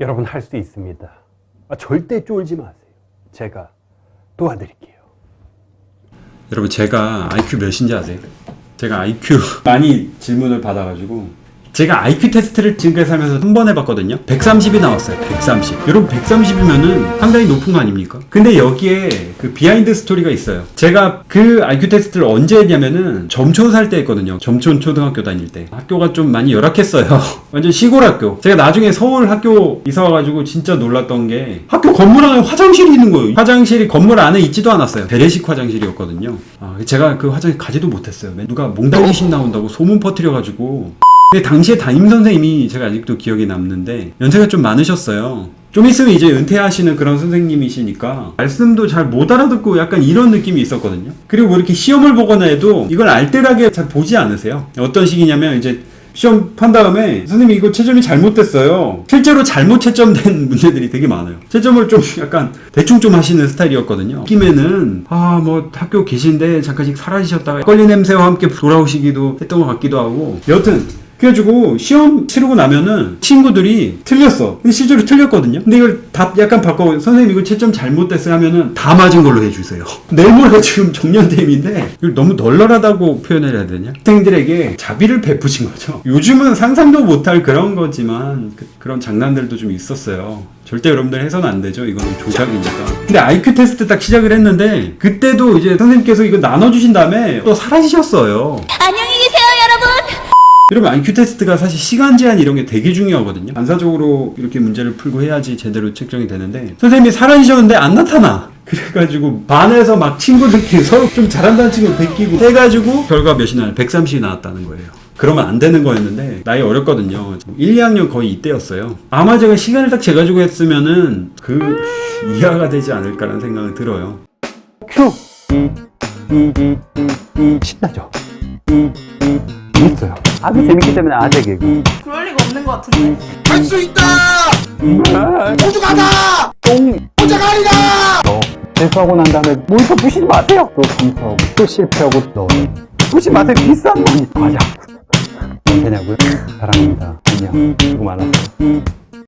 여러분 할 수 있습니다. 아, 절대 쫄지 마세요. 제가 도와드릴게요. 여러분 제가 IQ 몇인지 아세요? 제가 IQ 많이 질문을 받아가지고 제가 IQ 테스트를 지금까지 살면서 한 번 해봤거든요. 130이 나왔어요. 130 여러분 130이면은 상당히 높은 거 아닙니까? 근데 여기에 그 비하인드 스토리가 있어요. 제가 그 IQ 테스트를 언제 했냐면은 점촌 살 때 했거든요. 점촌 초등학교 다닐 때. 학교가 좀 많이 열악했어요. 완전 시골 학교. 제가 나중에 서울 학교 이사 와가지고 진짜 놀랐던 게 학교 건물 안에 화장실이 있는 거예요. 화장실이 건물 안에 있지도 않았어요. 재래식 화장실이었거든요. 아, 제가 그 화장실 가지도 못했어요. 누가 몽달 귀신 나온다고 소문 퍼뜨려가지고 근데 당시에 담임 선생님이 제가 아직도 기억에 남는데 연세가 좀 많으셨어요. 좀 있으면 이제 은퇴하시는 그런 선생님이시니까 말씀도 잘 못 알아듣고 약간 이런 느낌이 있었거든요. 그리고 뭐 이렇게 시험을 보거나 해도 이걸 알뜰하게 잘 보지 않으세요. 어떤 식이냐면 이제 시험 판 다음에 선생님 이거 채점이 잘못됐어요. 실제로 잘못 채점된 문제들이 되게 많아요. 채점을 좀 약간 대충 좀 하시는 스타일이었거든요. 느낌에는 아 뭐 학교 계신데 잠깐씩 사라지셨다가 걸리 냄새와 함께 돌아오시기도 했던 것 같기도 하고 여튼 그래가지고 시험 치르고 나면은 친구들이 틀렸어. 근데 실제로 틀렸거든요. 근데 이걸 답 약간 바꿔 선생님 이거 채점 잘못됐어요 하면은 다 맞은 걸로 해주세요. 내모가 지금 정년됨인데 이걸 너무 널널하다고 표현을 해야 되냐? 학생들에게 자비를 베푸신 거죠. 요즘은 상상도 못할 그런 거지만 그, 런 장난들도 좀 있었어요. 절대 여러분들 해서는 안 되죠. 이거는 조작이니까. 근데 IQ 테스트 딱 시작을 했는데 그때도 이제 선생님께서 이거 나눠주신 다음에 또 사라지셨어요. 안녕히. 여러분 IQ 테스트가 사실 시간 제한 이런 게 되게 중요하거든요. 반사적으로 이렇게 문제를 풀고 해야지 제대로 측정이 되는데 선생님이 사라지셨는데 안 나타나. 그래가지고 반에서 막 친구들끼리 서로 좀 잘한다는 친구 베끼고 해가지고 결과 몇이 나요? 130이 나왔다는 거예요. 그러면 안 되는 거였는데 나이 어렸거든요. 1, 2학년 거의 이때였어요. 아마 제가 시간을 딱 재가지고 했으면은 그 이하가 되지 않을까라는 생각이 들어요. 큐! 신나죠? 재밌어요. 아주 재밌기 때문에 아재 개그. 그럴 리가 없는 것 같은데. 할 수 있다! 아, 우주가다! 똥! 우주가리다! 너 재수하고 난 다음에 모니터 부시지 마세요. 또 감사하고 또 실패하고 너 부시지 마세요. 비싼 거니 과자. 되냐고요? 사랑합니다. 안녕. 수고 많았어요.